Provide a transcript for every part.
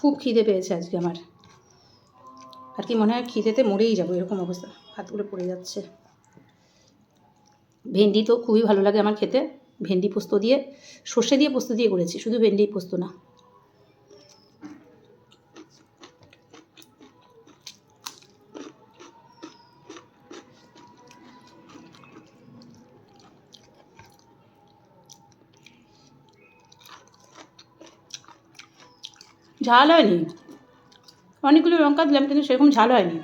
খুব খিদে পেয়েছে আজকে আমার। আর কি মনে হয় খিদেতে মরেই যাব, এরকম অবস্থা। হাতগুলো পড়ে যাচ্ছে। ভেন্ডি তো খুবই ভালো লাগে আমার খেতে। ভেন্ডি পোস্ত দিয়ে, সর্ষে দিয়ে পোস্ত দিয়ে করেছি, শুধু ভেন্ডি পোস্ত না। ঝাল হয়নি। অনেকগুলো লঙ্কা দিলাম, কিন্তু সেরকম ঝাল হয়নি।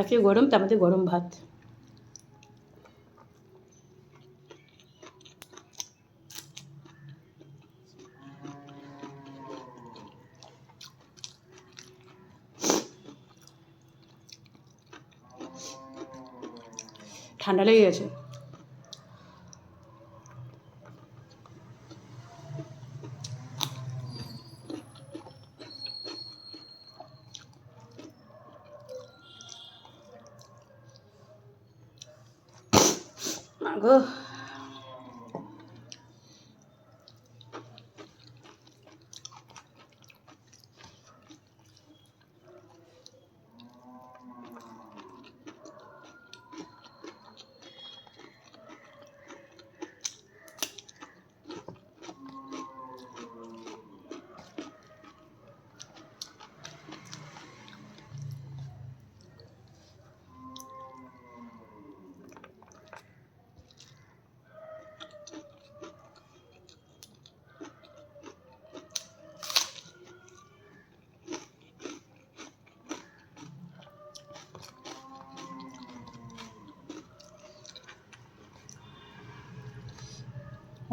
আজকে গরম, তার মধ্যে গরম ভাত। ঠান্ডা লেগে গেছে। মাগো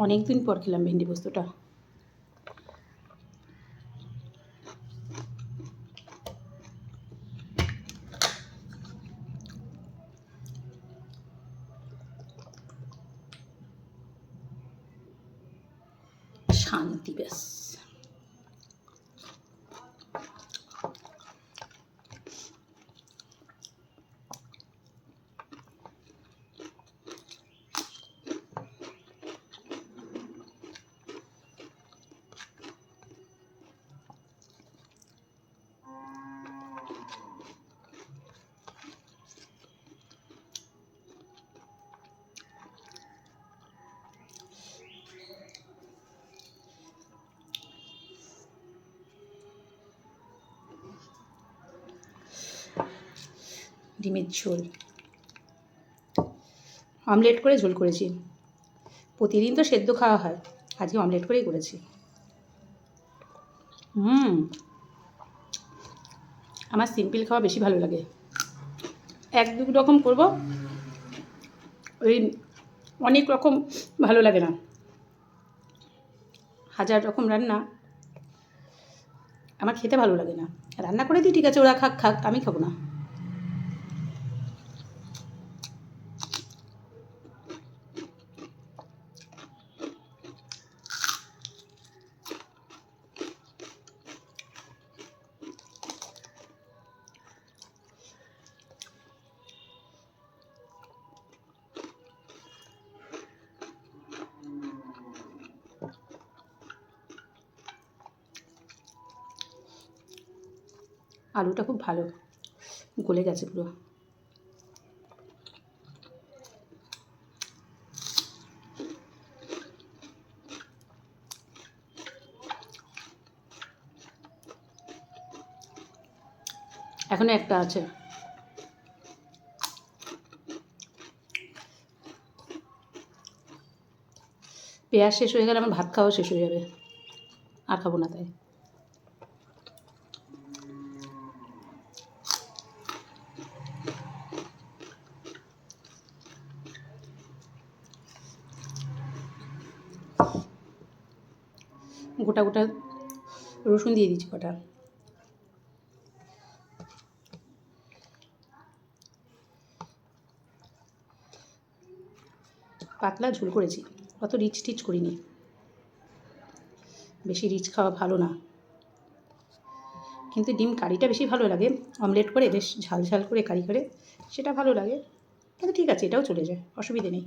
অনেক দিন পর খেলাম ভেন্ডি পোস্তটা। শান্তি ব্যাস। ডিমের ঝোল। অমলেট করে ঝোল করেছি। প্রতিদিন তো সেদ্ধ খাওয়া হয়, আজকে অমলেট করেই করেছি। হুম, আমার সিম্পল খাওয়া বেশি ভালো লাগে। এক দু রকম করব, ওই অনেক রকম ভালো লাগে না। হাজার রকম রান্না, আমার খেতে ভালো লাগে না। রান্না করে দিই, ঠিক আছে, ওরা খাক খাক, আমি খাব না। আলুটা খুব ভালো গলে গেছে পুরো। এখনও একটা আছে। পেঁয়াজ শেষ হয়ে গেলে আমার ভাত খাওয়া শেষ হয়ে যাবে। আর খাব না তাই। গোটা গোটা রসুন দিয়ে দিচ্ছি কটা। পাতলা ঝোল করেছি, অত রিচ টিচ করিনি। বেশি রিচ খাওয়া ভালো না। কিন্তু ডিম কারিটা বেশি ভালো লাগে, অমলেট করে বেশ ঝাল ঝাল করে কারি করে, সেটা ভালো লাগে। কিন্তু ঠিক আছে, এটাও চলে যায়, অসুবিধে নেই।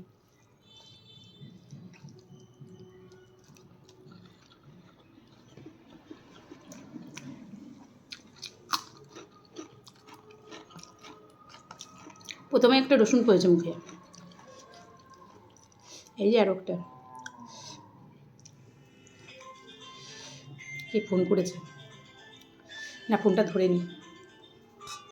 প্রথমে একটা রসুন পড়েছে মুখে। এই যে আর একটা কে ফোন করেছে? না, ফোনটা ধরে নি।